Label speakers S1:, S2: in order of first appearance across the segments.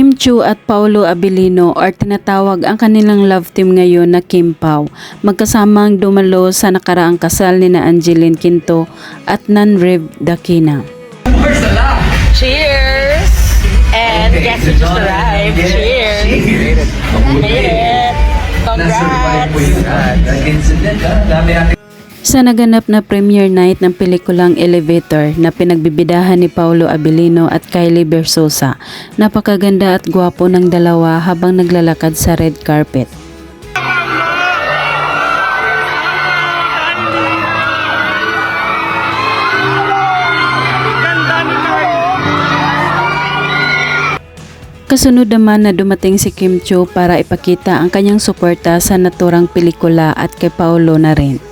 S1: Kim Chu at Paulo Abilino or tinatawag ang kanilang love team ngayon na Kim Pao. Magkasamang dumalo sa nakaraang kasal ni na Angeline Quinto at Nanrev Dakina.
S2: Cheers! And guess who just arrived? Cheers! Made it! Congrats!
S3: yung uh, incident. Dami natin
S1: Sa naganap na premiere night ng pelikulang Elevator na pinagbibidahan ni Paulo Abilino at Kylie Versosa, napakaganda at gwapo ng dalawa habang naglalakad sa red carpet. Kasunod naman na dumating si Kim Cho para ipakita ang kanyang suporta sa naturang pelikula at kay Paulo na rin.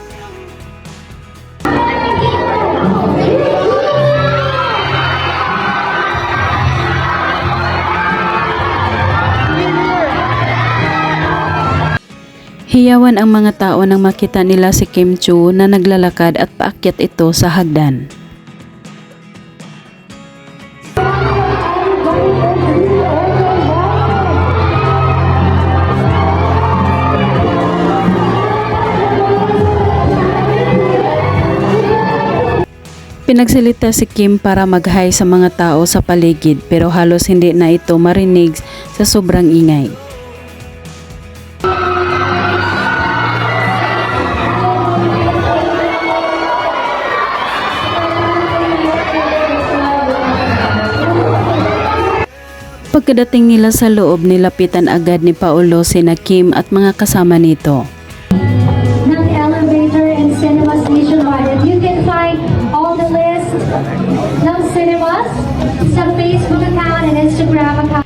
S1: Hiyawan ang mga tao nang makita nila si Kim Chu na naglalakad at paakyat ito sa hagdan. Pinagsalita si Kim para mag-hi sa mga tao sa paligid pero halos hindi na ito marinig sa sobrang ingay. Pagkadating nila sa loob, nilapitan agad ni Paulo sina Kim at mga kasama nito.
S4: ng elevator and cinemas nationwide. You can find all the list ng cinemas sa Facebook account and Instagram account.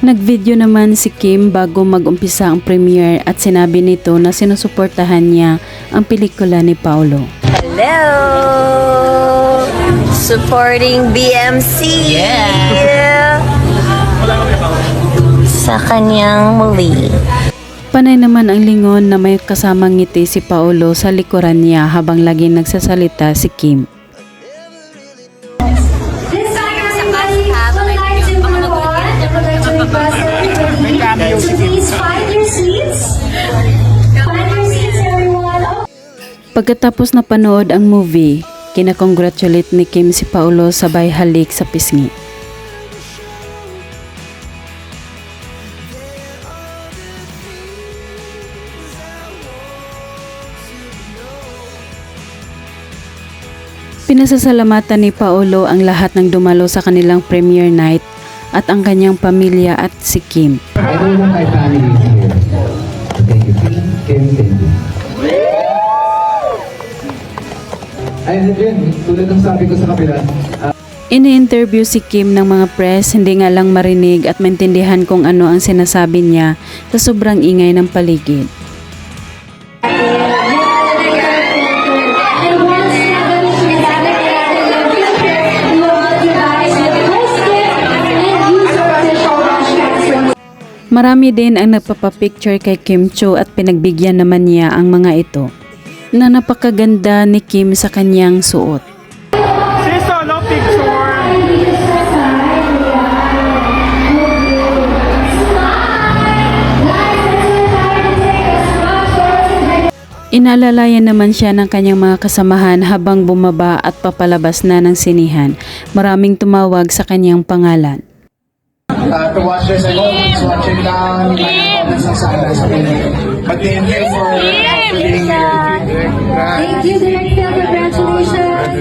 S1: Nagvideo naman si Kim bago mag-umpisa ang premiere at sinabi nito na sinusuportahan niya ang pelikula ni Paulo.
S2: Hello! Supporting BMC! Yeah! Sa kanyang movie.
S1: Panay naman ang lingon na may kasamang ngiti si Paulo sa likuran niya habang laging nagsasalita si Kim. Pagkatapos na panood ang movie, kinakongratulate ni Kim si Paulo sabay halik sa pisngi. Pinasasalamatan ni Paulo ang lahat ng dumalo sa kanilang premiere night at ang kanyang pamilya at si Kim.
S3: Everyone my family is here. So thank you. Kim, Kim, thank you. Ay, yun, tulad ng sabi ko sa kapila, ah,
S1: Ini-interview si Kim ng mga press, hindi nga lang marinig at maintindihan kung ano ang sinasabi niya sa sobrang ingay ng paligid. Marami din ang nagpapapicture kay Kim Cho at pinagbigyan naman niya ang mga ito na napakaganda ni Kim sa kanyang suot. Inalalayan naman siya ng kanyang mga kasamahan habang bumaba at papalabas na ng sinihan. Maraming tumawag sa kanyang pangalan.
S5: Uh, to watch this. I hope it's watching down. Comments on silence. But thank you for, for being here.
S4: Thank you, Director. Congratulations.